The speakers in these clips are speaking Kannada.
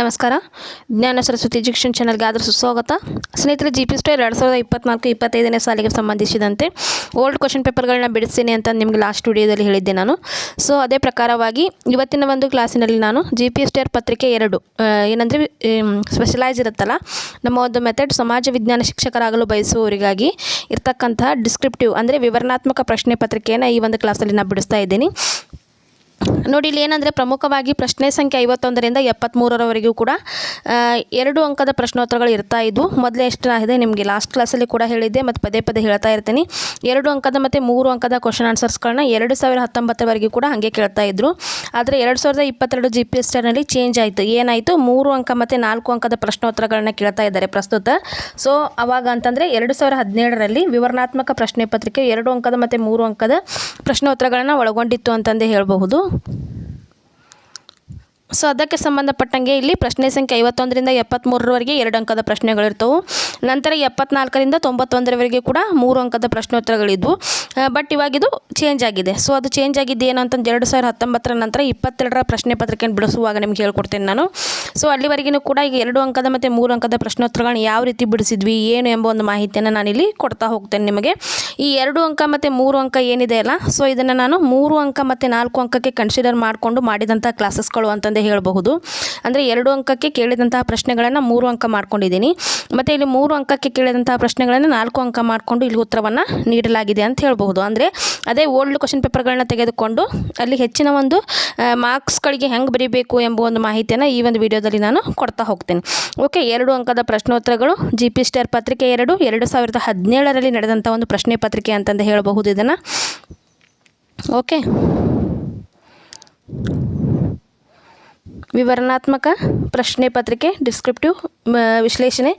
ನಮಸ್ಕಾರ. ಜ್ಞಾನ ಸರಸ್ವತಿ ಎಜುಕೇಷನ್ ಚಾನಲ್ಗೆ ಆದರೆ ಸುಸ್ವಾಗತ ಸ್ನೇಹಿತರೆ ಜಿ ಪಿ ಸ್ಟೋರ್ ಎರಡು ಸಾವಿರದ ಇಪ್ಪತ್ನಾಲ್ಕು ಇಪ್ಪತ್ತೈದನೇ ಸಾಲಿಗೆ ಸಂಬಂಧಿಸಿದಂತೆ ಓಲ್ಡ್ ಕ್ವಶನ್ ಪೇಪರ್ಗಳನ್ನ ಬಿಡಿಸ್ತೀನಿ ಅಂತ ನಿಮಗೆ ಲಾಸ್ಟ್ ವಿಡಿಯೋದಲ್ಲಿ ಹೇಳಿದ್ದೆ ನಾನು. ಸೊ ಅದೇ ಪ್ರಕಾರವಾಗಿ ಇವತ್ತಿನ ಒಂದು ಕ್ಲಾಸಿನಲ್ಲಿ ನಾನು ಜಿ ಪಿ ಎಸ್ ಪತ್ರಿಕೆ ಎರಡು ಏನಂದರೆ ಸ್ಪೆಷಲೈಸ್ ಇರುತ್ತಲ್ಲ, ನಮ್ಮ ಒಂದು ಮೆಥಡ್ ಸಮಾಜ ವಿಜ್ಞಾನ ಶಿಕ್ಷಕರಾಗಲು ಬಯಸುವವರಿಗಾಗಿ ಇರ್ತಕ್ಕಂತಹ ಡಿಸ್ಕ್ರಿಪ್ಟಿವ್ ಅಂದರೆ ವಿವರಣಾತ್ಮಕ ಪ್ರಶ್ನೆ ಪತ್ರಿಕೆಯನ್ನು ಈ ಒಂದು ಕ್ಲಾಸಲ್ಲಿ ನಾನು ಬಿಡಿಸ್ತಾ ಇದ್ದೀನಿ. ನೋಡಿ, ಇಲ್ಲಿ ಏನಂದರೆ ಪ್ರಮುಖವಾಗಿ ಪ್ರಶ್ನೆ ಸಂಖ್ಯೆ ಐವತ್ತೊಂದರಿಂದ ಎಪ್ಪತ್ತ್ಮೂರರವರೆಗೂ ಕೂಡ ಎರಡು ಅಂಕದ ಪ್ರಶ್ನೋತ್ತರಗಳು ಇರ್ತಾ ಇದ್ವು. ಮೊದಲೇ ಎಷ್ಟು ಇದೆ ನಿಮಗೆ ಲಾಸ್ಟ್ ಕ್ಲಾಸಲ್ಲಿ ಕೂಡ ಹೇಳಿದ್ದೆ, ಮತ್ತು ಪದೇ ಪದೇ ಹೇಳ್ತಾ ಇರ್ತೀನಿ. ಎರಡು ಅಂಕದ ಮತ್ತು ಮೂರು ಅಂಕದ ಕ್ವಶನ್ ಆನ್ಸರ್ಸ್ಗಳನ್ನ ಎರಡು ಸಾವಿರದ ಹತ್ತೊಂಬತ್ತರವರೆಗೂ ಕೂಡ ಹಾಗೆ ಕೇಳ್ತಾ ಇದ್ರು. ಆದರೆ ಎರಡು ಸಾವಿರದ ಇಪ್ಪತ್ತೆರಡು ಜಿ ಪಿ ಎಸ್ನಲ್ಲಿ ಚೇಂಜ್ ಆಯಿತು. ಏನಾಯಿತು? ಮೂರು ಅಂಕ ಮತ್ತು ನಾಲ್ಕು ಅಂಕದ ಪ್ರಶ್ನೋತ್ತರಗಳನ್ನ ಕೇಳ್ತಾ ಇದ್ದಾರೆ ಪ್ರಸ್ತುತ. ಸೊ ಅವಾಗ ಅಂತಂದರೆ ಎರಡು ಸಾವಿರ ಹದಿನೇಳರಲ್ಲಿ ವಿವರಣಾತ್ಮಕ ಪ್ರಶ್ನೆ ಪತ್ರಿಕೆ ಎರಡು ಅಂಕದ ಮತ್ತು ಮೂರು ಅಂಕದ ಪ್ರಶ್ನೋತ್ತರಗಳನ್ನು ಒಳಗೊಂಡಿತ್ತು ಅಂತಂದೇ ಹೇಳಬಹುದು. ಸೊ ಅದಕ್ಕೆ ಸಂಬಂಧಪಟ್ಟಂಗೆ ಇಲ್ಲಿ ಪ್ರಶ್ನೆ ಸಂಖ್ಯೆ ಐವತ್ತೊಂದರಿಂದ ಎಪ್ಪತ್ತ್ಮೂರರವರೆಗೆ ಎರಡು ಅಂಕದ ಪ್ರಶ್ನೆಗಳಿರ್ತವೆ. ನಂತರ ಎಪ್ಪತ್ನಾಲ್ಕರಿಂದ ತೊಂಬತ್ತೊಂದರವರೆಗೆ ಕೂಡ ಮೂರು ಅಂಕದ ಪ್ರಶ್ನೋತ್ತರಗಳಿದ್ವು. ಬಟ್ ಇವಾಗಿದು ಚೇಂಜ್ ಆಗಿದೆ. ಸೊ ಅದು ಚೇಂಜ್ ಆಗಿದ್ದು ಏನು ಅಂತಂದು ಎರಡು ಸಾವಿರದ ಹತ್ತೊಂಬತ್ತರ ನಂತರ ಇಪ್ಪತ್ತೆರಡರ ಪ್ರಶ್ನೆ ಪತ್ರಿಕೆಯನ್ನು ಬಿಡಿಸುವಾಗ ನಿಮ್ಗೆ ಹೇಳ್ಕೊಡ್ತೇನೆ ನಾನು. ಸೊ ಅಲ್ಲಿವರೆಗೂ ಕೂಡ ಈಗ ಎರಡು ಅಂಕದ ಮತ್ತು ಮೂರು ಅಂಕದ ಪ್ರಶ್ನೋತ್ತರಗಳನ್ನ ಯಾವ ರೀತಿ ಬಿಡಿಸಿದ್ವಿ, ಏನು ಎಂಬ ಒಂದು ಮಾಹಿತಿಯನ್ನು ನಾನಿಲ್ಲಿ ಕೊಡ್ತಾ ಹೋಗ್ತೇನೆ ನಿಮಗೆ. ಈ ಎರಡು ಅಂಕ ಮತ್ತು ಮೂರು ಅಂಕ ಏನಿದೆ ಅಲ್ಲ ಸೊ ಇದನ್ನು ನಾನು ಮೂರು ಅಂಕ ಮತ್ತು ನಾಲ್ಕು ಅಂಕಕ್ಕೆ ಕನ್ಸಿಡರ್ ಮಾಡಿಕೊಂಡು ಮಾಡಿದಂಥ ಕ್ಲಾಸಸ್ಗಳು ಅಂತಂದೇ ಹೇಳಬಹುದು. ಅಂದರೆ ಎರಡು ಅಂಕಕ್ಕೆ ಕೇಳಿದಂತಹ ಪ್ರಶ್ನೆಗಳನ್ನು ಮೂರು ಅಂಕ ಮಾಡ್ಕೊಂಡಿದ್ದೀನಿ. ಮತ್ತು ಇಲ್ಲಿ ಮೂರು ಅಂಕಕ್ಕೆ ಕೇಳಿದಂತಹ ಪ್ರಶ್ನೆಗಳನ್ನು ನಾಲ್ಕು ಅಂಕ ಮಾಡಿಕೊಂಡು ಇಲ್ಲಿ ಉತ್ತರವನ್ನು ನೀಡಲಾಗಿದೆ ಅಂತ ಹೇಳಬಹುದು. ಅಂದರೆ ಅದೇ ಓಲ್ಡ್ ಕ್ವಶನ್ ಪೇಪರ್ಗಳನ್ನ ತೆಗೆದುಕೊಂಡು ಅಲ್ಲಿ ಹೆಚ್ಚಿನ ಒಂದು ಮಾರ್ಕ್ಸ್ಗಳಿಗೆ ಹೆಂಗೆ ಬರೀಬೇಕು ಎಂಬ ಒಂದು ಮಾಹಿತಿಯನ್ನು ಈ ಒಂದು ವಿಡಿಯೋದಲ್ಲಿ ನಾನು ಕೊಡ್ತಾ ಹೋಗ್ತೇನೆ. ಓಕೆ, ಎರಡು ಅಂಕದ ಪ್ರಶ್ನೋತ್ತರಗಳು. ಜಿ ಪಿ ಸ್ಟಾರ್ ಪತ್ರಿಕೆ ಎರಡು ಎರಡು ಸಾವಿರದ ಹದಿನೇಳರಲ್ಲಿ ನಡೆದಂಥ ಒಂದು ಪ್ರಶ್ನೆ ಪತ್ರಿಕೆ ಅಂತಂದು ಹೇಳಬಹುದು ಇದನ್ನು. ಓಕೆ. ವಿವರಣಾತ್ಮಕ ಪ್ರಶ್ನೆ ಪತ್ರಿಕೆ ಡಿಸ್ಕ್ರಿಪ್ಟಿವ್ ವಿಶ್ಲೇಷಣೆ.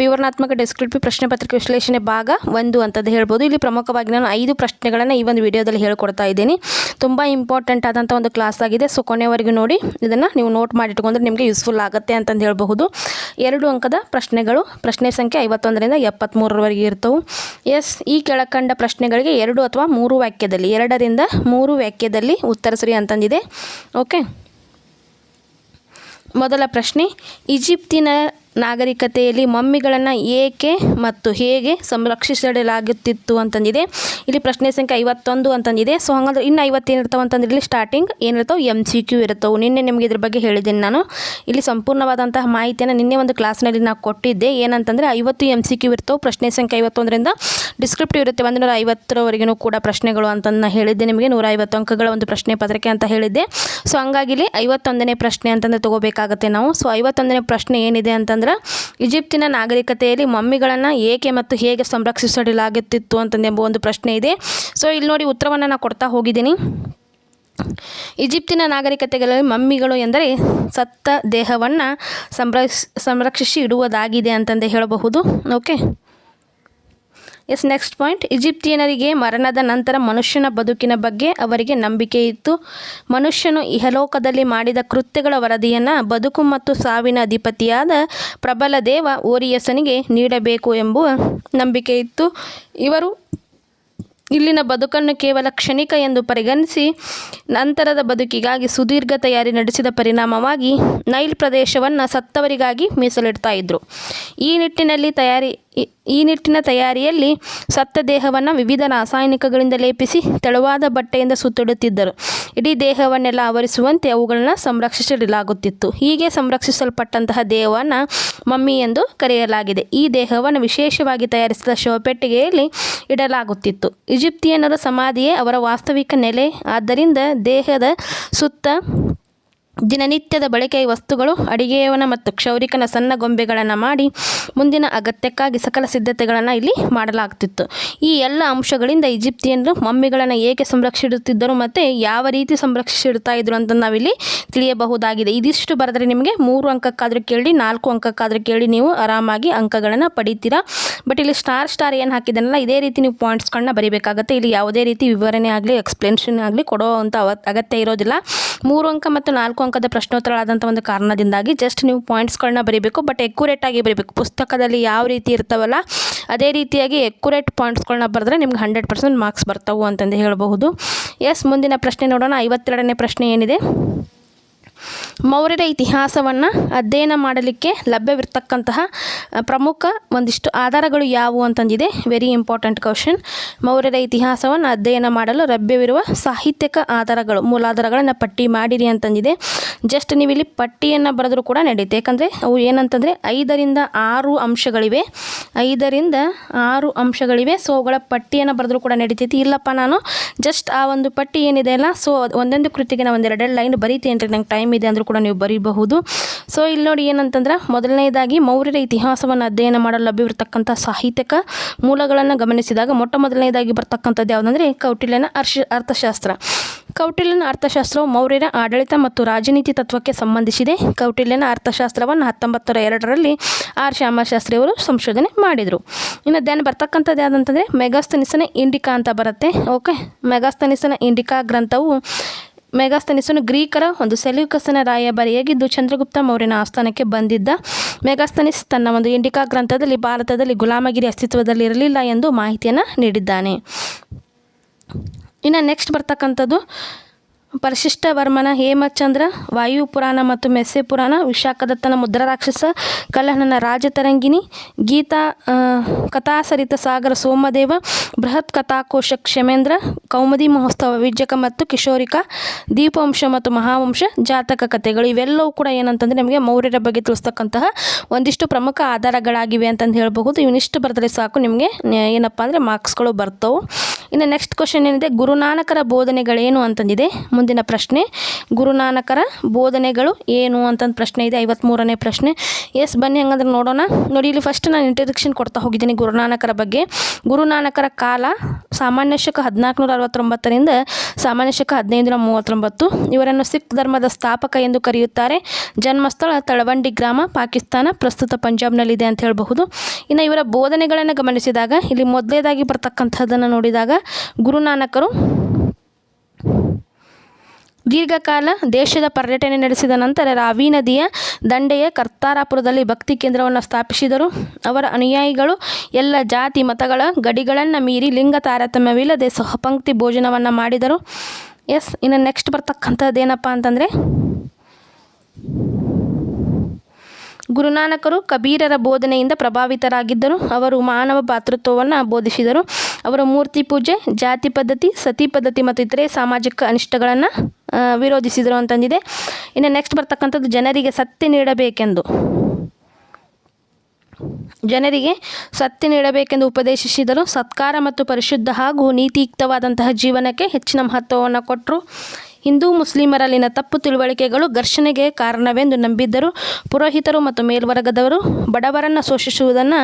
ವಿವರಣಾತ್ಮಕ ಡಿಸ್ಕ್ರಿಪ್ಟಿವ್ ಪ್ರಶ್ನೆ ಪತ್ರಿಕೆ ವಿಶ್ಲೇಷಣೆ ಭಾಗ ಒಂದು ಅಂತದ್ದು ಹೇಳ್ಬೋದು. ಇಲ್ಲಿ ಪ್ರಮುಖವಾಗಿ ನಾನು ಐದು ಪ್ರಶ್ನೆಗಳನ್ನು ಈ ಒಂದು ವಿಡಿಯೋದಲ್ಲಿ ಹೇಳ್ಕೊಡ್ತಾ ಇದ್ದೀನಿ. ತುಂಬ ಇಂಪಾರ್ಟೆಂಟ್ ಆದಂಥ ಒಂದು ಕ್ಲಾಸ್ ಆಗಿದೆ. ಸೊ ಕೊನೆವರೆಗೂ ನೋಡಿ, ಇದನ್ನು ನೀವು ನೋಟ್ ಮಾಡಿಟ್ಕೊಂಡ್ರೆ ನಿಮಗೆ ಯೂಸ್ಫುಲ್ ಆಗುತ್ತೆ ಅಂತಂದು ಹೇಳಬಹುದು. ಎರಡು ಅಂಕದ ಪ್ರಶ್ನೆಗಳು, ಪ್ರಶ್ನೆ ಸಂಖ್ಯೆ ಐವತ್ತೊಂದರಿಂದ ಎಪ್ಪತ್ತ್ಮೂರರವರೆಗೆ ಇರ್ತವೆ. ಎಸ್ ಈ ಕೆಳಕಂಡ ಪ್ರಶ್ನೆಗಳಿಗೆ ಎರಡು ಅಥವಾ ಮೂರು ವಾಕ್ಯದಲ್ಲಿ, ಎರಡರಿಂದ ಮೂರು ವಾಕ್ಯದಲ್ಲಿ ಉತ್ತರಿಸ್ರಿ ಅಂತಂದಿದೆ. ಓಕೆ ಮೊದಲ ಪ್ರಶ್ನೆ, ಈಜಿಪ್ತಿನ ನಾಗರಿಕತೆಯಲ್ಲಿ ಮಮ್ಮಿಗಳನ್ನು ಏಕೆ ಮತ್ತು ಹೇಗೆ ಸಂರಕ್ಷಿಸಿಡಲಾಗುತ್ತಿತ್ತು ಅಂತಂದಿದೆ. ಇಲ್ಲಿ ಪ್ರಶ್ನೆ ಸಂಖ್ಯೆ ಐವತ್ತೊಂದು ಅಂತಂದಿದೆ. ಸೊ ಹಂಗಂದ್ರೆ ಇನ್ನು ಐವತ್ತೇನು ಇರ್ತಾವೆ ಅಂತಂದ್ರೆ ಇಲ್ಲಿ ಸ್ಟಾರ್ಟಿಂಗ್ ಏನಿರ್ತಾವೆ ಎಂ ಸಿ ಕ್ಯೂ ಇರ್ತಾವೆ. ನಿನ್ನೆ ನಿಮಗೆ ಇದ್ರ ಬಗ್ಗೆ ಹೇಳಿದ್ದೀನಿ ನಾನು. ಇಲ್ಲಿ ಸಂಪೂರ್ಣವಾದಂತಹ ಮಾಹಿತಿಯನ್ನು ನಿನ್ನೆ ಒಂದು ಕ್ಲಾಸ್ನಲ್ಲಿ ನಾವು ಕೊಟ್ಟಿದ್ದೆ. ಏನಂತಂದರೆ ಐವತ್ತು ಎಂ ಸಿ ಕ್ಯೂ ಇರ್ತವೆ ಪ್ರಶ್ನೆ ಸಂಖ್ಯೆ ಐವತ್ತೊಂದರಿಂದ. ಡಿಸ್ಕ್ರಿಪ್ಟಿವ್ ಇರುತ್ತೆ. ಒಂದು ನೂರ ಐವತ್ತರವರೆಗೂ ಕೂಡ ಪ್ರಶ್ನೆಗಳು ಅಂತಂದು ಹೇಳಿದ್ದೆ ನಿಮಗೆ. ನೂರ ಐವತ್ತು ಅಂಕಗಳ ಒಂದು ಪ್ರಶ್ನೆ ಪತ್ರಿಕೆ ಅಂತ ಹೇಳಿದ್ದೆ. ಸೊ ಹಂಗಾಗಿ ಇಲ್ಲಿ ಐವತ್ತೊಂದನೇ ಪ್ರಶ್ನೆ ಅಂತಂದರೆ ತೊಗೋಬೇಕಾಗತ್ತೆ ನಾವು. ಸೊ ಐವತ್ತೊಂದನೇ ಪ್ರಶ್ನೆ ಏನಿದೆ ಅಂತಂದ್ರೆ, ಈಜಿಪ್ತಿನ ನಾಗರಿಕತೆಯಲ್ಲಿ ಮಮ್ಮಿಗಳನ್ನು ಏಕೆ ಮತ್ತು ಹೇಗೆ ಸಂರಕ್ಷಿಸಲಾಗುತ್ತಿತ್ತು ಅಂತಂದೆಂಬ ಒಂದು ಪ್ರಶ್ನೆ ಇದೆ. ಸೊ ಇಲ್ಲಿ ನೋಡಿ ಉತ್ತರವನ್ನು ನಾನು ಕೊಡ್ತಾ ಹೋಗಿದ್ದೀನಿ. ಈಜಿಪ್ತಿನ ನಾಗರಿಕತೆಗಳಲ್ಲಿ ಮಮ್ಮಿಗಳು ಎಂದರೆ ಸತ್ತ ದೇಹವನ್ನು ಸಂರಕ್ಷ, ಸಂರಕ್ಷಿಸಿ ಇಡುವುದಾಗಿದೆ ಅಂತಂದೇ ಹೇಳಬಹುದು. ಓಕೆ ಎಸ್ ನೆಕ್ಸ್ಟ್ ಪಾಯಿಂಟ್ ಈಜಿಪ್ತಿಯನರಿಗೆ ಮರಣದ ನಂತರ ಮನುಷ್ಯನ ಬದುಕಿನ ಬಗ್ಗೆ ಅವರಿಗೆ ನಂಬಿಕೆ ಇತ್ತು. ಮನುಷ್ಯನು ಇಹಲೋಕದಲ್ಲಿ ಮಾಡಿದ ಕೃತ್ಯಗಳ ವರದಿಯನ್ನು ಬದುಕು ಮತ್ತು ಸಾವಿನ ಅಧಿಪತಿಯಾದ ಪ್ರಬಲ ದೇವ ಓರಿಯಸನಿಗೆ ನೀಡಬೇಕು ಎಂಬ ನಂಬಿಕೆ ಇತ್ತು. ಇವರು ಇಲ್ಲಿನ ಬದುಕನ್ನು ಕೇವಲ ಕ್ಷಣಿಕ ಎಂದು ಪರಿಗಣಿಸಿ ನಂತರದ ಬದುಕಿಗಾಗಿ ಸುದೀರ್ಘ ತಯಾರಿ ನಡೆಸಿದ ಪರಿಣಾಮವಾಗಿ ನೈಲ್ ಪ್ರದೇಶವನ್ನು ಸತ್ತವರಿಗಾಗಿ ಮೀಸಲಿಡ್ತಾ ಇದ್ದರು ಈ ನಿಟ್ಟಿನಲ್ಲಿ ತಯಾರಿ ಈ- ನಿಟ್ಟಿನ ತಯಾರಿಯಲ್ಲಿ ಸತ್ತ ದೇಹವನ್ನು ವಿವಿಧ ರಾಸಾಯನಿಕಗಳಿಂದ ಲೇಪಿಸಿ ತೆಳುವಾದ ಬಟ್ಟೆಯಿಂದ ಸುತ್ತಿಡುತ್ತಿದ್ದರು. ಇಡೀ ದೇಹವನ್ನೆಲ್ಲ ಆವರಿಸುವಂತೆ ಅವುಗಳನ್ನು ಸಂರಕ್ಷಿಸಿಡಲಾಗುತ್ತಿತ್ತು. ಹೀಗೆ ಸಂರಕ್ಷಿಸಲ್ಪಟ್ಟಂತಹ ದೇಹವನ್ನು ಮಮ್ಮಿ ಎಂದು ಕರೆಯಲಾಗಿದೆ. ಈ ದೇಹವನ್ನು ವಿಶೇಷವಾಗಿ ತಯಾರಿಸಿದ ಶವಪೆಟ್ಟಿಗೆಯಲ್ಲಿ ಇಡಲಾಗುತ್ತಿತ್ತು. ಈಜಿಪ್ತಿಯನ್ನರ ಸಮಾಧಿಯೇ ಅವರ ವಾಸ್ತವಿಕ ನೆಲೆ. ಆದ್ದರಿಂದ ದೇಹದ ಸುತ್ತ ದಿನನಿತ್ಯದ ಬಳಕೆಯ ವಸ್ತುಗಳು, ಅಡಿಗೆಯವನ ಮತ್ತು ಕ್ಷೌರಿಕನ ಸಣ್ಣ ಗೊಂಬೆಗಳನ್ನು ಮಾಡಿ ಮುಂದಿನ ಅಗತ್ಯಕ್ಕಾಗಿ ಸಕಲ ಸಿದ್ಧತೆಗಳನ್ನು ಇಲ್ಲಿ ಮಾಡಲಾಗ್ತಿತ್ತು. ಈ ಎಲ್ಲ ಅಂಶಗಳಿಂದ ಈಜಿಪ್ತಿಯನ್ನು ಮಮ್ಮಿಗಳನ್ನು ಏಕೆ ಸಂರಕ್ಷಿಸುತ್ತಿದ್ದರು ಮತ್ತು ಯಾವ ರೀತಿ ಸಂರಕ್ಷಿಸಿಡ್ತಾ ಇದ್ರು ಅಂತ ನಾವಿಲ್ಲಿ ತಿಳಿಯಬಹುದಾಗಿದೆ. ಇದಿಷ್ಟು ಬರೆದ್ರೆ ನಿಮಗೆ ಮೂರು ಅಂಕಕ್ಕಾದರೂ ಕೇಳಿ, ನಾಲ್ಕು ಅಂಕಕ್ಕಾದರೂ ಕೇಳಿ ನೀವು ಆರಾಮಾಗಿ ಅಂಕಗಳನ್ನು ಪಡೀತೀರಾ. ಬಟ್ ಇಲ್ಲಿ ಸ್ಟಾರ್ ಸ್ಟಾರ್ ಏನು ಹಾಕಿದ್ದಾನಲ್ಲ ಇದೇ ರೀತಿ ನೀವು ಪಾಯಿಂಟ್ಸ್ಗಳನ್ನ ಬರೀಬೇಕಾಗುತ್ತೆ. ಇಲ್ಲಿ ಯಾವುದೇ ರೀತಿ ವಿವರಣೆ ಆಗಲಿ ಎಕ್ಸ್ಪ್ಲೆನೇಷನ್ ಆಗಲಿ ಕೊಡೋ ಅಂಥ ಅಗತ್ಯ ಇರೋದಿಲ್ಲ. ಮೂರು ಅಂಕ ಮತ್ತು ನಾಲ್ಕು ಅಂಕದ ಪ್ರಶ್ನೋತ್ತರಗಳಾದಂಥ ಒಂದು ಕಾರಣದಿಂದಾಗಿ ಜಸ್ಟ್ ನೀವು ಪಾಯಿಂಟ್ಸ್ಗಳನ್ನ ಬರೀಬೇಕು ಬಟ್ ಎಕ್ಯುರೇಟ್ ಆಗಿ ಬರೀಬೇಕು. ಪುಸ್ತಕದಲ್ಲಿ ಯಾವ ರೀತಿ ಇರ್ತಾವಲ್ಲ, ಅದೇ ರೀತಿಯಾಗಿ ಎಕ್ಯುರೇಟ್ ಪಾಯಿಂಟ್ಸ್ಗಳನ್ನ ಬರೆದ್ರೆ ನಿಮ್ಗೆ ಹಂಡ್ರೆಡ್ ಪರ್ಸೆಂಟ್ ಮಾರ್ಕ್ಸ್ ಬರ್ತಾವು ಅಂತಂದು ಹೇಳಬಹುದು. ಎಸ್ ಮುಂದಿನ ಪ್ರಶ್ನೆ ನೋಡೋಣ. ಐವತ್ತೆರಡನೇ ಪ್ರಶ್ನೆ ಏನಿದೆ? ಮೌರ್ಯರ ಇತಿಹಾಸವನ್ನು ಅಧ್ಯಯನ ಮಾಡಲಿಕ್ಕೆ ಲಭ್ಯವಿರ್ತಕ್ಕಂತಹ ಪ್ರಮುಖ ಒಂದಿಷ್ಟು ಆಧಾರಗಳು ಯಾವುವು ಅಂತಂದಿದೆ. ವೆರಿ ಇಂಪಾರ್ಟೆಂಟ್ ಕ್ವಶನ್ ಮೌರ್ಯರ ಇತಿಹಾಸವನ್ನು ಅಧ್ಯಯನ ಮಾಡಲು ಲಭ್ಯವಿರುವ ಸಾಹಿತ್ಯಕ ಆಧಾರಗಳು, ಮೂಲಾಧಾರಗಳನ್ನು ಪಟ್ಟಿ ಮಾಡಿರಿ ಅಂತಂದಿದೆ. ಜಸ್ಟ್ ನೀವು ಇಲ್ಲಿ ಪಟ್ಟಿಯನ್ನು ಬರೆದರೂ ಕೂಡ ನಡೆಯುತ್ತೆ ಯಾಕಂದರೆ ಅವು ಏನಂತಂದರೆ ಐದರಿಂದ ಆರು ಅಂಶಗಳಿವೆ. ಐದರಿಂದ ಆರು ಅಂಶಗಳಿವೆ. ಸೊ ಅವುಗಳ ಪಟ್ಟಿಯನ್ನು ಬರೆದರೂ ಕೂಡ ನಡೀತೈತಿ. ಇಲ್ಲಪ್ಪ ನಾನು ಜಸ್ಟ್ ಆ ಒಂದು ಪಟ್ಟಿ ಏನಿದೆ ಅಲ್ಲ ಸೊ ಒಂದೊಂದು ಕೃತಿಗೆ ಒಂದು ಒಂದೆರಡು ಲೈನ್ ಬರೀತೀನಿ ರೀ ನಂಗೆ ಟೈಮ್ ಇದೆ ಅಂದರೂ ಕೂಡ ನೀವು ಬರೀಬಹುದು. ಸೊ ಇಲ್ಲಿ ನೋಡಿ ಏನಂತಂದ್ರೆ, ಮೊದಲನೇದಾಗಿ ಮೌರ್ಯರ ಇತಿಹಾಸವನ್ನು ಅಧ್ಯಯನ ಮಾಡಲು ಲಭ್ಯವಿರತಕ್ಕಂಥ ಸಾಹಿತ್ಯಕ ಮೂಲಗಳನ್ನು ಗಮನಿಸಿದಾಗ ಮೊಟ್ಟ ಮೊದಲನೇದಾಗಿ ಬರ್ತಕ್ಕಂಥದ್ದು ಯಾವುದಂದ್ರೆ ಕೌಟಿಲ್ಯನ ಅರ್ಶ ಅರ್ಥಶಾಸ್ತ್ರ. ಕೌಟಿಲ್ಯನ ಅರ್ಥಶಾಸ್ತ್ರವು ಮೌರ್ಯರ ಆಡಳಿತ ಮತ್ತು ರಾಜನೀತಿ ತತ್ವಕ್ಕೆ ಸಂಬಂಧಿಸಿದೆ. ಕೌಟಿಲ್ಯನ ಅರ್ಥಶಾಸ್ತ್ರವನ್ನು ಹತ್ತೊಂಬತ್ತರ ಎರಡರಲ್ಲಿ ಆರ್ ಶ್ಯಾಮಶಾಸ್ತ್ರಿಯವರು ಸಂಶೋಧನೆ ಮಾಡಿದರು. ಇನ್ನು ದೆನ್ ಬರ್ತಕ್ಕಂಥದ್ದು ಯಾವುದಂತಂದರೆ, ಮೆಗಾಸ್ತನಿಸನ ಇಂಡಿಕಾ ಅಂತ ಬರುತ್ತೆ. ಓಕೆ ಮೆಗಾಸ್ತನಿಸನ ಇಂಡಿಕಾ ಗ್ರಂಥವು ಮೆಗಾಸ್ತನಿಸನು ಗ್ರೀಕರ ಒಂದು ಸೆಲ್ಯೂಕಸನ ರಾಯಭಾರಿಯಾಗಿದ್ದು ಚಂದ್ರಗುಪ್ತ ಮೌರ್ಯನ ಆಸ್ಥಾನಕ್ಕೆ ಬಂದಿದ್ದ. ಮೆಗಾಸ್ತನಿಸ್ ತನ್ನ ಒಂದು ಇಂಡಿಕಾ ಗ್ರಂಥದಲ್ಲಿ, ಭಾರತದಲ್ಲಿ ಗುಲಾಮಗಿರಿ ಅಸ್ತಿತ್ವದಲ್ಲಿ ಇರಲಿಲ್ಲ ಎಂದು ಮಾಹಿತಿಯನ್ನು ನೀಡಿದ್ದಾನೆ. ಇನ್ನು ನೆಕ್ಸ್ಟ್ ಬರ್ತಕ್ಕಂಥದ್ದು ಪರಿಶಿಷ್ಟ ವರ್ಮನ ಹೇಮಚಂದ್ರ, ವಾಯು ಪುರಾಣ ಮತ್ತು ಮೆಸ್ಸೆ ಪುರಾಣ, ವಿಶಾಖದತ್ತನ ಮುದ್ರ ರಾಕ್ಷಸ ಕಲ್ಲಹನನ ರಾಜತರಂಗಿಣಿ ಗೀತಾ ಕಥಾಸರಿತ ಸಾಗರ ಸೋಮದೇವ, ಬೃಹತ್ ಕಥಾಕೋಶ ಕ್ಷಮೇಂದ್ರ, ಕೌಮದಿ ಮಹೋತ್ಸವ ವಿಜಕ ಮತ್ತು ಕಿಶೋರಿಕಾ, ದೀಪವಂಶ ಮತ್ತು ಮಹಾವಂಶ ಜಾತಕ ಕಥೆಗಳು ಇವೆಲ್ಲವೂ ಕೂಡ ಏನಂತಂದರೆ ನಮಗೆ ಮೌರ್ಯರ ಬಗ್ಗೆ ತಿಳಿಸ್ತಕ್ಕಂತಹ ಒಂದಿಷ್ಟು ಪ್ರಮುಖ ಆಧಾರಗಳಾಗಿವೆ ಅಂತಂದು ಹೇಳಬಹುದು. ಇವನಿಷ್ಟು ಬರೆದ್ರೆ ಸಾಕು, ನಿಮಗೆ ಏನಪ್ಪ ಅಂದರೆ ಮಾರ್ಕ್ಸ್ಗಳು ಬರ್ತವೆ. ಇನ್ನು ನೆಕ್ಸ್ಟ್ ಕ್ವಶನ್ ಏನಿದೆ? ಗುರುನಾನಕರ ಬೋಧನೆಗಳೇನು ಅಂತಂದಿದೆ? ಮುಂದಿನ ಪ್ರಶ್ನೆ. ಗುರುನಾನಕರ ಬೋಧನೆಗಳು ಏನು ಅಂತಂದು ಪ್ರಶ್ನೆ ಇದೆ ಐವತ್ತ್ಮೂರನೇ ಪ್ರಶ್ನೆ. ಎಸ್ ಬನ್ನಿ ಹಂಗಂದ್ರೆ ನೋಡೋಣ. ನೋಡಿ, ಇಲ್ಲಿ ಫಸ್ಟ್ ನಾನು ಇಂಟ್ರಡಕ್ಷನ್ ಕೊಡ್ತಾ ಹೋಗಿದ್ದೀನಿ ಗುರುನಾನಕರ ಬಗ್ಗೆ. ಗುರುನಾನಕರ ಕಾಲ ಸಾಮಾನ್ಯ ಶಕ ಹದಿನಾಲ್ಕುನೂರ ಅರವತ್ತೊಂಬತ್ತರಿಂದ ಸಾಮಾನ್ಯ ಶಕ ಹದಿನೈದು ನೂರ ಮೂವತ್ತೊಂಬತ್ತು ಇವರನ್ನು ಸಿಖ್ ಧರ್ಮದ ಸ್ಥಾಪಕ ಎಂದು ಕರೆಯುತ್ತಾರೆ. ಜನ್ಮಸ್ಥಳ ತಳವಂಡಿ ಗ್ರಾಮ, ಪಾಕಿಸ್ತಾನ, ಪ್ರಸ್ತುತ ಪಂಜಾಬ್ನಲ್ಲಿದೆ ಅಂತ ಹೇಳಬಹುದು. ಇನ್ನು ಇವರ ಬೋಧನೆಗಳನ್ನು ಗಮನಿಸಿದಾಗ, ಇಲ್ಲಿ ಮೊದಲೇದಾಗಿ ಬರ್ತಕ್ಕಂಥದ್ದನ್ನು ನೋಡಿದಾಗ ಗುರುನಾನಕರು ದೀರ್ಘಕಾಲ ದೇಶದ ಪರ್ಯಟನೆ ನಡೆಸಿದ ನಂತರ ರಾವಿ ನದಿಯ ದಂಡೆಯ ಕರ್ತಾರಾಪುರದಲ್ಲಿ ಭಕ್ತಿ ಕೇಂದ್ರವನ್ನು ಸ್ಥಾಪಿಸಿದರು. ಅವರ ಅನುಯಾಯಿಗಳು ಎಲ್ಲ ಜಾತಿ ಮತಗಳ ಗಡಿಗಳನ್ನು ಮೀರಿ ಲಿಂಗ ತಾರತಮ್ಯವಿಲ್ಲದೆ ಸಹಪಂಕ್ತಿ ಭೋಜನವನ್ನು ಮಾಡಿದರು. ಎಸ್, ಇನ್ನು ನೆಕ್ಸ್ಟ್ ಬರ್ತಕ್ಕಂಥದ್ದು ಏನಪ್ಪ ಅಂತಂದರೆ ಗುರುನಾನಕರು ಕಬೀರರ ಬೋಧನೆಯಿಂದ ಪ್ರಭಾವಿತರಾಗಿದ್ದರು. ಅವರು ಮಾನವ ಭಾತೃತ್ವವನ್ನು ಬೋಧಿಸಿದರು. ಅವರ ಮೂರ್ತಿ ಪೂಜೆ, ಜಾತಿ ಪದ್ಧತಿ, ಸತಿ ಪದ್ಧತಿ ಮತ್ತು ಇತರೆ ಸಾಮಾಜಿಕ ಅನಿಷ್ಟಗಳನ್ನು ವಿರೋಧಿಸಿದರು ಅಂತಂದಿದೆ. ಇನ್ನು ನೆಕ್ಸ್ಟ್ ಬರ್ತಕ್ಕಂಥದ್ದು ಜನರಿಗೆ ಸತ್ಯ ನೀಡಬೇಕೆಂದು. ಜನರಿಗೆ ಸತ್ಯ ನೀಡಬೇಕೆಂದು ಉಪದೇಶಿಸಿದರು. ಸತ್ಕಾರ ಮತ್ತು ಪರಿಶುದ್ಧ ಹಾಗೂ ನೀತಿಯುಕ್ತವಾದಂತಹ ಜೀವನಕ್ಕೆ ಹೆಚ್ಚಿನ ಮಹತ್ವವನ್ನು ಕೊಟ್ಟರು ಹಿಂದೂ ಮುಸ್ಲಿಮರಲ್ಲಿನ ತಪ್ಪು ತಿಳುವಳಿಕೆಗಳು ಘರ್ಷಣೆಗೆ ಕಾರಣವೆಂದು ನಂಬಿದ್ದರು. ಪುರೋಹಿತರು ಮತ್ತು ಮೇಲ್ವರ್ಗದವರು ಬಡವರನ್ನು ಶೋಷಿಸುವುದನ್ನು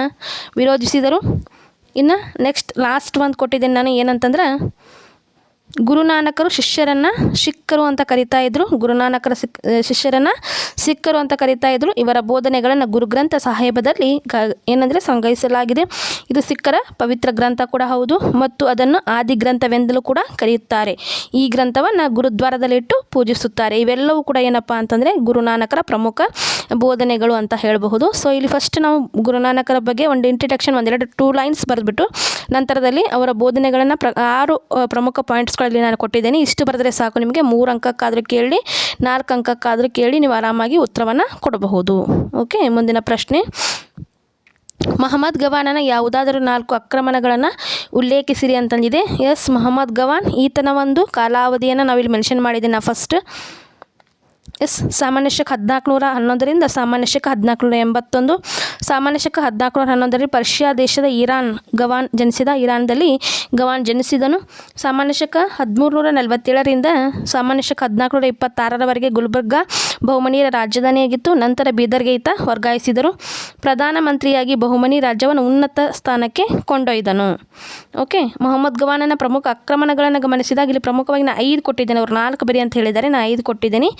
ವಿರೋಧಿಸಿದರು. ಇನ್ನು ನೆಕ್ಸ್ಟ್ ಲಾಸ್ಟ್ ಒಂದು ಕೊಟ್ಟಿದ್ದೇನೆ ನಾನು ಏನಂತಂದ್ರೆ ಗುರುನಾನಕರು ಶಿಷ್ಯರನ್ನು ಸಿಕ್ಕರು ಅಂತ ಕರಿತಾ ಇದ್ದರು ಗುರುನಾನಕರ ಸಿಕ್ ಶಿಷ್ಯರನ್ನು ಸಿಕ್ಕರು ಅಂತ ಕರಿತಾ ಇದ್ದರು ಇವರ ಬೋಧನೆಗಳನ್ನು ಗುರುಗ್ರಂಥ ಸಾಹೇಬದಲ್ಲಿ ಗ, ಏನಂದರೆ ಸಂಗ್ರಹಿಸಲಾಗಿದೆ. ಇದು ಸಿಕ್ಕರ ಪವಿತ್ರ ಗ್ರಂಥ ಕೂಡ ಹೌದು ಮತ್ತು ಅದನ್ನು ಆದಿ ಗ್ರಂಥವೆಂದಲೂ ಕೂಡ ಕರೆಯುತ್ತಾರೆ. ಈ ಗ್ರಂಥವನ್ನು ಗುರುದ್ವಾರದಲ್ಲಿಟ್ಟು ಪೂಜಿಸುತ್ತಾರೆ. ಇವೆಲ್ಲವೂ ಕೂಡ ಏನಪ್ಪ ಅಂತಂದರೆ ಗುರುನಾನಕರ ಪ್ರಮುಖ ಬೋಧನೆಗಳು ಅಂತ ಹೇಳಬಹುದು. ಸೊ ಇಲ್ಲಿ ಫಸ್ಟ್ ನಾವು ಗುರುನಾನಕರ ಬಗ್ಗೆ ಒಂದು ಇಂಟ್ರಡಕ್ಷನ್ ಒಂದೆರಡು ಟೂ ಲೈನ್ಸ್ ಬರೆದ್ಬಿಟ್ಟು, ನಂತರದಲ್ಲಿ ಅವರ ಬೋಧನೆಗಳನ್ನು ಪ್ರ, ಆರು ಪ್ರಮುಖ ಪಾಯಿಂಟ್ಸ್ಗಳಲ್ಲಿ ನಾನು ಕೊಟ್ಟಿದ್ದೇನೆ. ಇಷ್ಟು ಬರೆದ್ರೆ ಸಾಕು ನಿಮಗೆ. ಮೂರು ಅಂಕಕ್ಕಾದರೂ ಕೇಳಿ, ನಾಲ್ಕು ಅಂಕಕ್ಕಾದರೂ ಕೇಳಿ ನೀವು ಆರಾಮಾಗಿ ಉತ್ತರವನ್ನು ಕೊಡಬಹುದು. ಓಕೆ ಮುಂದಿನ ಪ್ರಶ್ನೆ. ಮಹಮ್ಮದ್ ಗವಾನನ ಯಾವುದಾದರೂ ನಾಲ್ಕು ಆಕ್ರಮಣಗಳನ್ನು ಉಲ್ಲೇಖಿಸಿರಿ ಅಂತಂದಿದೆ. ಎಸ್ ಮಹಮ್ಮದ್ ಗವಾನ್ ಈತನ ಒಂದು ಕಾಲಾವಧಿಯನ್ನು ನಾವಿಲ್ಲಿ ಮೆನ್ಷನ್ ಮಾಡಿದ್ದೀನಿ. ಫಸ್ಟ್ ಎಸ್ ಸಾಮಾನ್ಯ ಶಕ ಹದಿನಾಲ್ಕು ನೂರ ಹನ್ನೊಂದರಿಂದ ಸಾಮಾನ್ಯ ಶಕ ಹದಿನಾಲ್ಕು ನೂರ ಎಂಬತ್ತೊಂದು. ಸಾಮಾನ್ಯ ಶಕ ಹದಿನಾಲ್ಕು ನೂರ ಹನ್ನೊಂದರಲ್ಲಿ ಪರ್ಷಿಯಾ ದೇಶದ ಇರಾನ್ ಗವಾನ್ ಜನಿಸಿದ ಇರಾನ್ದಲ್ಲಿ ಗವಾನ್ ಜನಿಸಿದನು. ಸಾಮಾನ್ಯ ಶಕ ಹದಿಮೂರು ನೂರ ನಲವತ್ತೇಳರಿಂದ ಸಾಮಾನ್ಯ ಶಕ ಹದಿನಾಲ್ಕು ನೂರ ಇಪ್ಪತ್ತಾರರವರೆಗೆ ಗುಲ್ಬರ್ಗಾ ಬಹುಮನಿಯರ ರಾಜಧಾನಿಯಾಗಿತ್ತು. ನಂತರ ಬೀದರ್ಗೆ ಈತ ವರ್ಗಾಯಿಸಿದರು. ಪ್ರಧಾನಮಂತ್ರಿಯಾಗಿ ಬಹುಮನಿ ರಾಜ್ಯವನ್ನು ಉನ್ನತ ಸ್ಥಾನಕ್ಕೆ ಕೊಂಡೊಯ್ದನು. ಓಕೆ, ಮೊಹಮ್ಮದ್ ಗವಾನನ ಪ್ರಮುಖ ಆಕ್ರಮಣಗಳನ್ನು ಗಮನಿಸಿದಾಗ ಇಲ್ಲಿ ಪ್ರಮುಖವಾಗಿ ನಾನು ಐದು ಕೊಟ್ಟಿದ್ದೇನೆ. ಅವ್ರು ನಾಲ್ಕು ಬರಿ ಅಂತ ಹೇಳಿದ್ದಾರೆ. ನಾನು ಐದು ಕೊಟ್ಟಿದ್ದೀನಿ.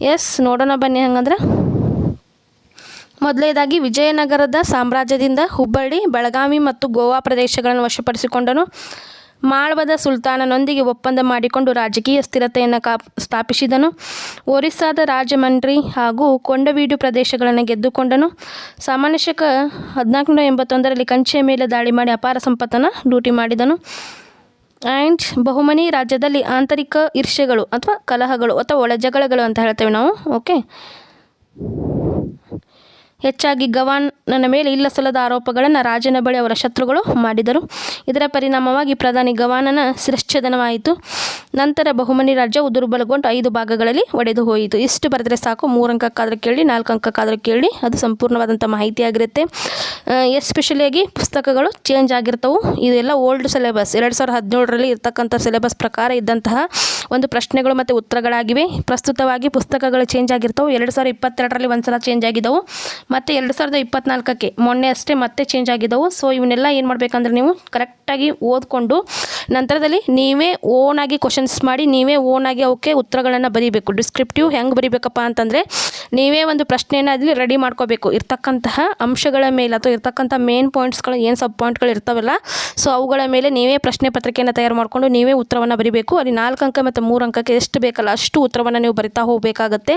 ಎಸ್, ನೋಡೋಣ ಬನ್ನಿ ಹಂಗಂದ್ರೆ. ಮೊದಲನೇದಾಗಿ ವಿಜಯನಗರದ ಸಾಮ್ರಾಜ್ಯದಿಂದ ಹುಬ್ಬಳ್ಳಿ, ಬೆಳಗಾವಿ ಮತ್ತು ಗೋವಾ ಪ್ರದೇಶಗಳನ್ನು ವಶಪಡಿಸಿಕೊಂಡನು. ಮಾಳ್ವದ ಸುಲ್ತಾನನೊಂದಿಗೆ ಒಪ್ಪಂದ ಮಾಡಿಕೊಂಡು ರಾಜಕೀಯ ಸ್ಥಿರತೆಯನ್ನು ಕಾ, ಸ್ಥಾಪಿಸಿದನು. ಒರಿಸ್ಸಾದ ರಾಜಮಂಡ್ರಿ ಹಾಗೂ ಕೊಂಡವೀಡು ಪ್ರದೇಶಗಳನ್ನು ಗೆದ್ದುಕೊಂಡನು. ಸಾಮಾನ್ಯ ಶಕ ಹದಿನಾಲ್ಕುನೂರ ಎಂಬತ್ತೊಂದರಲ್ಲಿ ಕಂಚಿಯ ಮೇಲೆ ದಾಳಿ ಮಾಡಿ ಅಪಾರ ಸಂಪತ್ತನ್ನು ಲೂಟಿ ಮಾಡಿದನು. ಆ್ಯಂಡ್ ಬಹುಮನಿ ರಾಜ್ಯದಲ್ಲಿ ಆಂತರಿಕ ಈರ್ಷೆಗಳು ಅಥವಾ ಕಲಹಗಳು ಅಥವಾ ಒಳಜಗಳಗಳು ಅಂತ ಹೇಳ್ತೇವೆ ನಾವು, ಓಕೆ? ಹೆಚ್ಚಾಗಿ ಗವಾನನ ಮೇಲೆ ಇಲ್ಲಸಲ್ಲದ ಆರೋಪಗಳನ್ನು ರಾಜನ ಬಳಿ ಅವರ ಶತ್ರುಗಳು ಮಾಡಿದರು. ಇದರ ಪರಿಣಾಮವಾಗಿ ಪ್ರಧಾನಿ ಗವಾನನ ಶಿರಶ್ಚೇದನವಾಯಿತು ನಂತರ ಬಹುಮನಿ ರಾಜ್ಯವು ದುರ್ಬಲಗೊಂಡು ಐದು ಭಾಗಗಳಲ್ಲಿ ಒಡೆದು ಹೋಯಿತು. ಇಷ್ಟು ಬರೆದರೆ ಸಾಕು ಮೂರು ಅಂಕಕ್ಕಾದರೂ ಕೇಳಿ ನಾಲ್ಕು ಅಂಕಕ್ಕಾದರೂ ಕೇಳಿ, ಅದು ಸಂಪೂರ್ಣವಾದಂಥ ಮಾಹಿತಿಯಾಗಿರುತ್ತೆ. ಎಸ್ಪೆಷಲಿಯಾಗಿ ಪುಸ್ತಕಗಳು ಚೇಂಜ್ ಆಗಿರ್ತವೆ. ಇದೆಲ್ಲ ಓಲ್ಡ್ ಸಿಲೆಬಸ್ ಎರಡು ಸಾವಿರದ ಹದಿನೇಳರಲ್ಲಿ ಇರ್ತಕ್ಕಂಥ ಸಿಲೆಬಸ್ ಪ್ರಕಾರ ಇದ್ದಂತಹ ಒಂದು ಪ್ರಶ್ನೆಗಳು ಮತ್ತು ಉತ್ತರಗಳಾಗಿವೆ. ಪ್ರಸ್ತುತವಾಗಿ ಪುಸ್ತಕಗಳು ಚೇಂಜ್ ಆಗಿರ್ತವೆ. ಎರಡು ಸಾವಿರದ ಇಪ್ಪತ್ತೆರಡರಲ್ಲಿ ಒಂದು ಸಲ ಚೇಂಜ್ ಆಗಿದ್ದವು ಮತ್ತು ಎರಡು ಸಾವಿರದ ಇಪ್ಪತ್ನಾಲ್ಕಕ್ಕೆ ಮೊನ್ನೆ ಅಷ್ಟೇ ಮತ್ತೆ ಚೇಂಜ್ ಆಗಿದ್ದವು ಸೊ ಇವನ್ನೆಲ್ಲ ಏನು ಮಾಡಬೇಕಂದ್ರೆ ನೀವು ಕರೆಕ್ಟಾಗಿ ಓದ್ಕೊಂಡು ನಂತರದಲ್ಲಿ ನೀವೇ ಓನಾಗಿ ಕ್ವಶನ್ಸ್ ಮಾಡಿ, ನೀವೇ ಓನಾಗಿ ಅವಕ್ಕೆ ಉತ್ತರಗಳನ್ನು ಬರೀಬೇಕು. ಡಿಸ್ಕ್ರಿಪ್ಟಿವ್ ಹೆಂಗೆ ಬರೀಬೇಕಪ್ಪ ಅಂತಂದರೆ ನೀವೇ ಒಂದು ಪ್ರಶ್ನೆಯನ್ನು ಅಲ್ಲಿ ರೆಡಿ ಮಾಡ್ಕೋಬೇಕು. ಇರ್ತಕ್ಕಂತಹ ಅಂಶಗಳ ಮೇಲೆ ಅಥವಾ ಇರ್ತಕ್ಕಂಥ ಮೇನ್ ಪಾಯಿಂಟ್ಸ್ಗಳು ಏನು ಸಬ್ ಪಾಯಿಂಟ್ಗಳು ಇರ್ತಾವಲ್ಲ ಸೊ ಅವುಗಳ ಮೇಲೆ ನೀವೇ ಪ್ರಶ್ನೆ ಪತ್ರಿಕೆಯನ್ನು ತಯಾರು ಮಾಡಿಕೊಂಡು ನೀವೇ ಉತ್ತರವನ್ನು ಬರೀಬೇಕು. ಅಲ್ಲಿ ನಾಲ್ಕು ಅಂಕ ಮತ್ತು ಮೂರು ಅಂಕಕ್ಕೆ ಎಷ್ಟು ಬೇಕಲ್ಲ ಅಷ್ಟು ಉತ್ತರವನ್ನು ನೀವು ಬರಿತಾ ಹೋಗಬೇಕಾಗತ್ತೆ.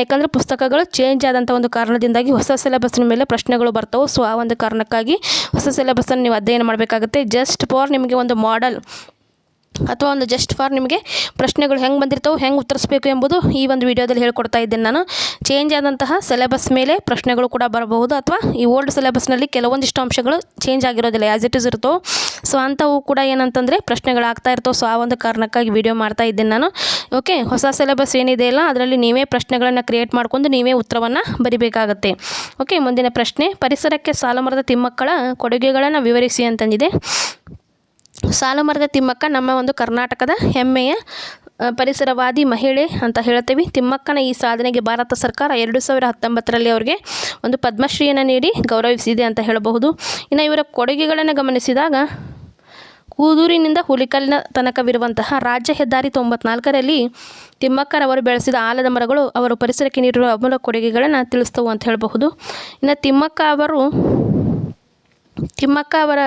ಯಾಕಂದರೆ ಪುಸ್ತಕಗಳು ಚೇಂಜ್ ಆದಂಥ ಒಂದು ಕಾರಣದಿಂದಾಗಿ ಹೊಸ ಸಿಲೆಬಸ್ನ ಮೇಲೆ ಪ್ರಶ್ನೆಗಳು ಬರ್ತವೆ. ಸೊ ಆ ಒಂದು ಕಾರಣಕ್ಕಾಗಿ ಹೊಸ ಸಿಲೆಬಸ್ಸನ್ನು ನೀವು ಅಧ್ಯಯನ ಮಾಡಬೇಕಾಗುತ್ತೆ. ಜಸ್ಟ್ ಫಾರ್ ನಿಮಗೆ ಒಂದು ಮಾಡೆಲ್ ಅಥವಾ ಒಂದು ಜಸ್ಟ್ ಫಾರ್ ನಿಮಗೆ ಪ್ರಶ್ನೆಗಳು ಹೆಂಗೆ ಬಂದಿರ್ತಾವೆ, ಹೆಂಗೆ ಉತ್ತರಿಸಬೇಕು ಎಂಬುದು ಈ ಒಂದು ವಿಡಿಯೋದಲ್ಲಿ ಹೇಳ್ಕೊಡ್ತಾ ಇದ್ದೇನೆ ನಾನು. ಚೇಂಜ್ ಆದಂತಹ ಸಿಲೆಬಸ್ ಮೇಲೆ ಪ್ರಶ್ನೆಗಳು ಕೂಡ ಬರಬಹುದು ಅಥವಾ ಈ ಓಲ್ಡ್ ಸಿಲೆಬಸ್ನಲ್ಲಿ ಕೆಲವೊಂದಿಷ್ಟು ಅಂಶಗಳು ಚೇಂಜ್ ಆಗಿರೋದಿಲ್ಲ ಆ್ಯಸ್ ಇಟ್ ಇಸ್ ಇರ್ತವೆ. ಸೊ ಅಂಥವು ಕೂಡ ಏನಂತಂದರೆ ಪ್ರಶ್ನೆಗಳಾಗ್ತಾ ಇರ್ತವೆ. ಸೊ ಆ ಒಂದು ಕಾರಣಕ್ಕಾಗಿ ವಿಡಿಯೋ ಮಾಡ್ತಾ ಇದ್ದೇನೆ ನಾನು. ಓಕೆ ಹೊಸ ಸಿಲೆಬಸ್ ಏನಿದೆ ಅಲ್ಲ ಅದರಲ್ಲಿ ನೀವೇ ಪ್ರಶ್ನೆಗಳನ್ನು ಕ್ರಿಯೇಟ್ ಮಾಡ್ಕೊಂಡು ನೀವೇ ಉತ್ತರವನ್ನು ಬರಿಬೇಕಾಗತ್ತೆ. ಓಕೆ ಮುಂದಿನ ಪ್ರಶ್ನೆ, ಪರಿಸರಕ್ಕೆ ಸಾಲಮರದ ತಿಮ್ಮಕ್ಕಳ ಕೊಡುಗೆಗಳನ್ನು ವಿವರಿಸಿ ಅಂತಂದಿದೆ. ಸಾಲುಮರದ ತಿಮ್ಮಕ್ಕ ನಮ್ಮ ಒಂದು ಕರ್ನಾಟಕದ ಹೆಮ್ಮೆಯ ಪರಿಸರವಾದಿ ಮಹಿಳೆ ಅಂತ ಹೇಳ್ತೀವಿ. ತಿಮ್ಮಕ್ಕನ ಈ ಸಾಧನೆಗೆ ಭಾರತ ಸರ್ಕಾರ ಎರಡು ಸಾವಿರ ಹತ್ತೊಂಬತ್ತರಲ್ಲಿ ಅವರಿಗೆ ಒಂದು ಪದ್ಮಶ್ರೀಯನ್ನು ನೀಡಿ ಗೌರವಿಸಿದೆ ಅಂತ ಹೇಳಬಹುದು. ಇನ್ನು ಇವರ ಕೊಡುಗೆಗಳನ್ನು ಗಮನಿಸಿದಾಗ, ಕೂದೂರಿನಿಂದ ಹುಲಿಕಲ್ಲಿನ ತನಕವಿರುವಂತಹ ರಾಜ್ಯ ಹೆದ್ದಾರಿ ತೊಂಬತ್ನಾಲ್ಕರಲ್ಲಿ ತಿಮ್ಮಕ್ಕರವರು ಬೆಳೆಸಿದ ಆಲದ ಮರಗಳು ಅವರು ಪರಿಸರಕ್ಕೆ ನೀಡಿರುವ ಅಮೂಲ ಕೊಡುಗೆಗಳನ್ನು ತಿಳಿಸ್ತವು ಅಂತ ಹೇಳಬಹುದು. ಇನ್ನು ತಿಮ್ಮಕ್ಕ ಅವರು, ತಿಮ್ಮಕ್ಕ ಅವರ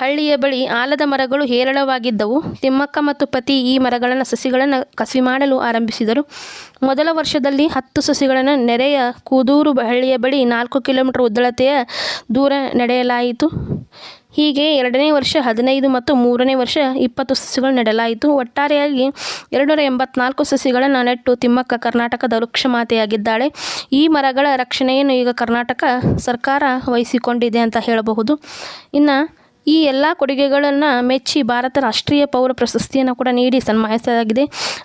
ಹಳ್ಳಿಯ ಬಳಿ ಆಲದ ಮರಗಳು ಹೇರಳವಾಗಿದ್ದವು. ತಿಮ್ಮಕ್ಕ ಮತ್ತು ಪತಿ ಈ ಮರಗಳನ್ನು ಸಸಿಗಳನ್ನು ಕಸಿ ಮಾಡಲು ಆರಂಭಿಸಿದರು. ಮೊದಲ ವರ್ಷದಲ್ಲಿ ಹತ್ತು ಸಸಿಗಳನ್ನು ನೆರೆಯ ಕೂದೂರು ಹಳ್ಳಿಯ ಬಳಿ ನಾಲ್ಕು ಕಿಲೋಮೀಟರ್ ಉದ್ದಳತೆಯ ದೂರ ನಡೆಯಲಾಯಿತು. ಹೀಗೆ ಎರಡನೇ ವರ್ಷ ಹದಿನೈದು ಮತ್ತು ಮೂರನೇ ವರ್ಷ ಇಪ್ಪತ್ತು ಸಸಿಗಳು ನೆಡಲಾಯಿತು. ಒಟ್ಟಾರೆಯಾಗಿ ಎರಡುನೂರ ಎಂಬತ್ನಾಲ್ಕು ಸಸಿಗಳನ್ನು ನೆಟ್ಟು ತಿಮ್ಮಕ್ಕ ಕರ್ನಾಟಕದ ವೃಕ್ಷಮಾತೆಯಾಗಿದ್ದಾಳೆ. ಈ ಮರಗಳ ರಕ್ಷಣೆಯನ್ನು ಈಗ ಕರ್ನಾಟಕ ಸರ್ಕಾರ ವಹಿಸಿಕೊಂಡಿದೆ ಅಂತ ಹೇಳಬಹುದು. ಇನ್ನು ಈ ಎಲ್ಲ ಕೊಡುಗೆಗಳನ್ನು ಮೆಚ್ಚಿ ಭಾರತ ರಾಷ್ಟ್ರೀಯ ಪೌರ ಪ್ರಶಸ್ತಿಯನ್ನು ಕೂಡ ನೀಡಿ ಸನ್ಮಾನಿಸಲಾಗಿದೆ.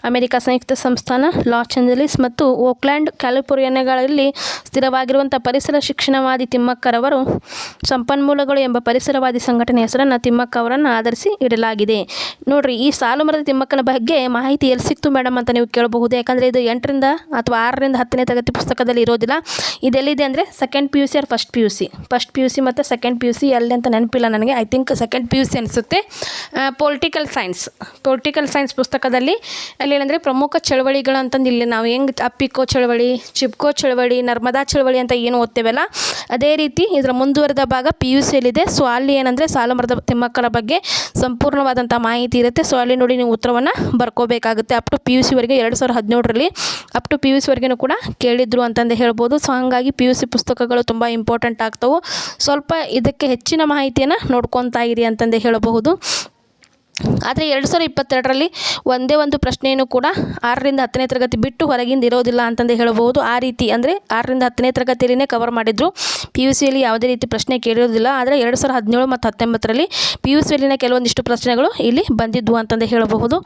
ಅಮೆರಿಕ ಸಂಯುಕ್ತ ಸಂಸ್ಥಾನ, ಲಾಸ್ ಏಂಜಲೀಸ್ ಮತ್ತು ಓಕ್ಲ್ಯಾಂಡ್, ಕ್ಯಾಲಿಫೋರ್ನಿಯಾಗಳಲ್ಲಿ ಸ್ಥಿರವಾಗಿರುವಂಥ ಪರಿಸರ ಶಿಕ್ಷಣವಾದಿ ತಿಮ್ಮಕ್ಕರವರು ಸಂಪನ್ಮೂಲಗಳು ಎಂಬ ಪರಿಸರವಾದಿ ಸಂಘಟನೆ ಹೆಸರನ್ನು ತಿಮ್ಮಕ್ಕ ಅವರನ್ನು ಆಧರಿಸಿ ಇಡಲಾಗಿದೆ. ನೋಡಿರಿ, ಈ ಸಾಲುಮರದ ತಿಮ್ಮಕ್ಕನ ಬಗ್ಗೆ ಮಾಹಿತಿ ಎಲ್ಲಿ ಸಿಕ್ತು ಮೇಡಮ್ ಅಂತ ನೀವು ಕೇಳಬಹುದು. ಯಾಕಂದರೆ ಇದು ಎಂಟರಿಂದ ಅಥವಾ ಆರರಿಂದ ಹತ್ತನೇ ತರಗತಿ ಪುಸ್ತಕದಲ್ಲಿ ಇರೋದಿಲ್ಲ. ಇದೆಲ್ಲಿದೆ ಅಂದರೆ second P U C or first P U C first P U C ಮತ್ತು ಸೆಕೆಂಡ್ ಪಿ ಯು ಸಿ ಎಲ್ಲಿ ಅಂತ ನೆನಪಿಲ್ಲ ನನಗೆ I think second P U C ಅನಿಸುತ್ತೆ ಪೊಲಿಟಿಕಲ್ ಸೈನ್ಸ್ ಪೊಲಿಟಿಕಲ್ ಸೈನ್ಸ್ ಪುಸ್ತಕದಲ್ಲಿ ಅಲ್ಲಿ ಏನಂದರೆ ಪ್ರಮುಖ ಚಳವಳಿಗಳು ಅಂತಂದು ಇಲ್ಲಿ ನಾವು ಹೆಂಗೆ ಅಪ್ಪಿಕೋ ಚಳವಳಿ, ಚಿಪ್ಕೋ ಚಳವಳಿ, ನರ್ಮದಾ ಚಳವಳಿ ಅಂತ ಏನು ಓದ್ತೇವಲ್ಲ, ಅದೇ ರೀತಿ ಇದರ ಮುಂದುವರೆದ ಭಾಗ ಪಿ ಯು ಸಿಯಲ್ಲಿದೆ ಸೊ ಅಲ್ಲಿ ಏನಂದರೆ ಸಾಲುಮರದ ತಿಮ್ಮಕ್ಕರ ಬಗ್ಗೆ ಸಂಪೂರ್ಣವಾದಂಥ ಮಾಹಿತಿ ಇರುತ್ತೆ. ಸೊ ಅಲ್ಲಿ ನೋಡಿ ನೀವು ಉತ್ತರವನ್ನು ಬರ್ಕೋಬೇಕಾಗುತ್ತೆ. ಅಪ್ ಟು ಪಿ ಯು ಸಿವರೆಗೆ ಎರಡು ಸಾವಿರದ ಹದಿನೇಳರಲ್ಲಿ ಅಪ್ ಟು ಪಿ ಯು ಸಿವರೆಗೂ ಕೂಡ ಕೇಳಿದ್ರು ಅಂತಂದು ಹೇಳ್ಬೋದು. ಸೊ ಹಾಗಾಗಿ ಪಿ ಯು ಸಿ ಪುಸ್ತಕಗಳು ತುಂಬ ಇಂಪಾರ್ಟೆಂಟ್ ಆಗ್ತವೆ. ಸ್ವಲ್ಪ ಇದಕ್ಕೆ ಹೆಚ್ಚಿನ ಮಾಹಿತಿಯನ್ನು ನೋಡ್ಕೊತಾ ಇರಿ ಅಂತಂದೇ ಹೇಳಬಹುದು. ಆದರೆ ಎರಡು ಸಾವಿರ ಇಪ್ಪತ್ತೆರಡರಲ್ಲಿ ಒಂದೇ ಒಂದು ಪ್ರಶ್ನೆಯನ್ನು ಕೂಡ ಆರರಿಂದ ಹತ್ತನೇ ತರಗತಿ ಬಿಟ್ಟು ಹೊರಗಿಂದ ಇರೋದಿಲ್ಲ ಅಂತಂದು ಹೇಳಬಹುದು. ಆ ರೀತಿ ಅಂದರೆ ಆರರಿಂದ ಹತ್ತನೇ ತರಗತಿಯಲ್ಲಿನೇ ಕವರ್ ಮಾಡಿದ್ರು. ಪಿ ಯು ಸಿಯಲ್ಲಿ ಯಾವುದೇ ರೀತಿ ಪ್ರಶ್ನೆ ಕೇಳಿರೋದಿಲ್ಲ. ಆದರೆ ಎರಡು ಸಾವಿರದ ಹದಿನೇಳು ಮತ್ತು ಹತ್ತೊಂಬತ್ತರಲ್ಲಿ ಪಿ ಯು ಸಿಯಲ್ಲಿನ ಕೆಲವೊಂದಿಷ್ಟು ಪ್ರಶ್ನೆಗಳು ಇಲ್ಲಿ ಬಂದಿದ್ವು ಅಂತಂದು ಹೇಳಬಹುದು.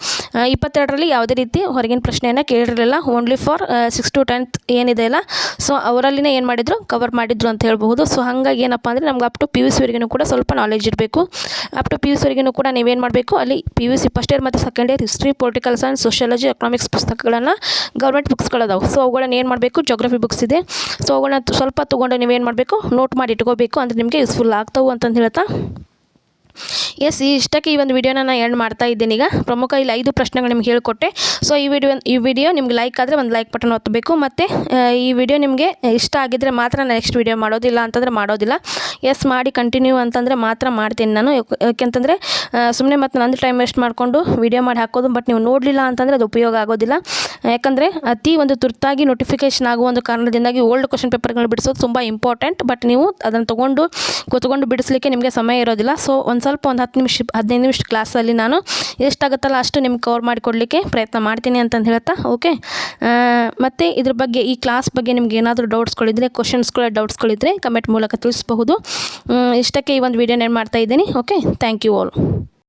ಇಪ್ಪತ್ತೆರಡರಲ್ಲಿ ಯಾವುದೇ ರೀತಿ ಹೊರಗಿನ ಪ್ರಶ್ನೆಯನ್ನು ಕೇಳಿರಲಿಲ್ಲ. Only for six to tenth ಏನಿದೆ ಅಲ್ಲ. ಸೊ ಅವರಲ್ಲಿನೇ ಏನು ಮಾಡಿದ್ರು? ಕವರ್ ಮಾಡಿದ್ರು ಅಂತ ಹೇಳ್ಬಹುದು. ಸೊ ಹಾಗಾಗಿ ಏನಪ್ಪ ಅಂದರೆ ನಮ್ಗೆ ಅಪ್ ಟು ಪಿ ಯು ಸಿವರೆಗೂ ಕೂಡ ಸ್ವಲ್ಪ ನಾಲೆಜ್ ಇರಬೇಕು. ಅಪ್ ಟು ಪಿ ಯು ಸಿವರೆಗೂ ಕೂಡ ನೀವೇನು ಮಾಡಬೇಕು? ಅಲ್ಲಿ P U C first year ಮತ್ತು second year history political science sociology economics ಪುಸ್ತಕಗಳನ್ನು ಗೌರ್ಮೆಂಟ್ ಬುಕ್ಸ್ಗಳದಾವೆ ಸೊ ಅವುಗಳನ್ನ ಏನು ಮಾಡಬೇಕು? ಜೋಗ್ರಫಿ ಬುಕ್ಸ್ ಇದೆ. ಸೊ ಅವುಗಳನ್ನ ಸ್ವಲ್ಪ ತೊಗೊಂಡು ನೀವೇನು ಮಾಡಬೇಕು? ನೋಟ್ ಮಾಡಿ ಇಟ್ಕೋಬೇಕು ಅಂದರೆ ನಿಮಗೆ ಯೂಸ್ಫುಲ್ ಆಗ್ತವೆ ಅಂತಂದು ಹೇಳ್ತಾ ಎಸ್ ಈ ಇಷ್ಟಕ್ಕೆ ಈ ಒಂದು ವಿಡಿಯೋನ ನಾನು ಎಂಡ್ ಮಾಡ್ತಾ ಇದ್ದೀನಿ ಈಗ. ಪ್ರಮುಖ ಇಲ್ಲಿ ಐದು ಪ್ರಶ್ನೆಗಳು ನಿಮ್ಗೆ ಹೇಳಿಕೊಟ್ಟೆ. ಸೊ ಈ ವಿಡಿಯೋ ಈ ವಿಡಿಯೋ ನಿಮ್ಗೆ ಲೈಕ್ ಆದರೆ ಒಂದು ಲೈಕ್ ಬಟನ್ ಒತ್ತಬೇಕು. ಮತ್ತು ಈ ವಿಡಿಯೋ ನಿಮಗೆ ಇಷ್ಟ ಆಗಿದ್ದರೆ ಮಾತ್ರ ನೆಕ್ಸ್ಟ್ ವಿಡಿಯೋ ಮಾಡೋದಿಲ್ಲ ಅಂತಂದರೆ ಮಾಡೋದಿಲ್ಲ. ಎಸ್ ಮಾಡಿ ಕಂಟಿನ್ಯೂ ಅಂತಂದರೆ ಮಾತ್ರ ಮಾಡ್ತೀನಿ ನಾನು. ಯಾಕ್- ಯಾಕೆಂತಂದರೆ ಸುಮ್ಮನೆ ಮತ್ತು ನಂದು ಟೈಮ್ ವೇಸ್ಟ್ ಮಾಡಿಕೊಂಡು ವಿಡಿಯೋ ಮಾಡಿ ಹಾಕೋದು ಬಟ್ ನೀವು ನೋಡಲಿಲ್ಲ ಅಂತಂದರೆ ಅದು ಉಪಯೋಗ ಆಗೋದಿಲ್ಲ. ಯಾಕಂದರೆ ಅತಿ ಒಂದು ತುರ್ತಾಗಿ ನೋಟಿಫಿಕೇಷನ್ ಆಗುವ ಒಂದು ಕಾರಣದಿಂದಾಗಿ ಓಲ್ಡ್ ಕ್ವಶನ್ ಪೇಪರ್ಗಳನ್ನ ಬಿಡಿಸೋದು ತುಂಬ ಇಂಪಾರ್ಟೆಂಟ್ ಬಟ್ ನೀವು ಅದನ್ನು ತೊಗೊಂಡು ಕೂತ್ಕೊಂಡು ಬಿಡಿಸ್ಲಿಕ್ಕೆ ನಿಮಗೆ ಸಮಯ ಇರೋದಿಲ್ಲ. ಸೊ ಒಂದು ಸ್ವಲ್ಪ ಒಂದು ಹತ್ತು ನಿಮಿಷ, ಹದಿನೈದು ನಿಮಿಷ ಕ್ಲಾಸಲ್ಲಿ ನಾನು ಎಷ್ಟಾಗುತ್ತಲ್ಲ ಅಷ್ಟು ನಿಮ್ಗೆ ಕವರ್ ಮಾಡಿಕೊಡಲಿಕ್ಕೆ ಪ್ರಯತ್ನ ಮಾಡ್ತೀನಿ ಅಂತಂದು ಹೇಳ್ತಾ ಓಕೆ ಮತ್ತು ಇದ್ರ ಬಗ್ಗೆ, ಈ ಕ್ಲಾಸ್ ಬಗ್ಗೆ ನಿಮ್ಗೆ ಏನಾದರೂ ಡೌಟ್ಸ್ಗಳಿದ್ರೆ ಕ್ವಶನ್ಸ್ಗಳ ಡೌಟ್ಸ್ಗಳಿದ್ರೆ ಕಮೆಂಟ್ ಮೂಲಕ ತಿಳಿಸಬಹುದು. ಇಷ್ಟಕ್ಕೆ ಈ ಒಂದು ವಿಡಿಯೋನ ಮಾಡ್ತಾ ಇದ್ದೀನಿ ಓಕೆ ಥ್ಯಾಂಕ್ ಯು ಆಲ್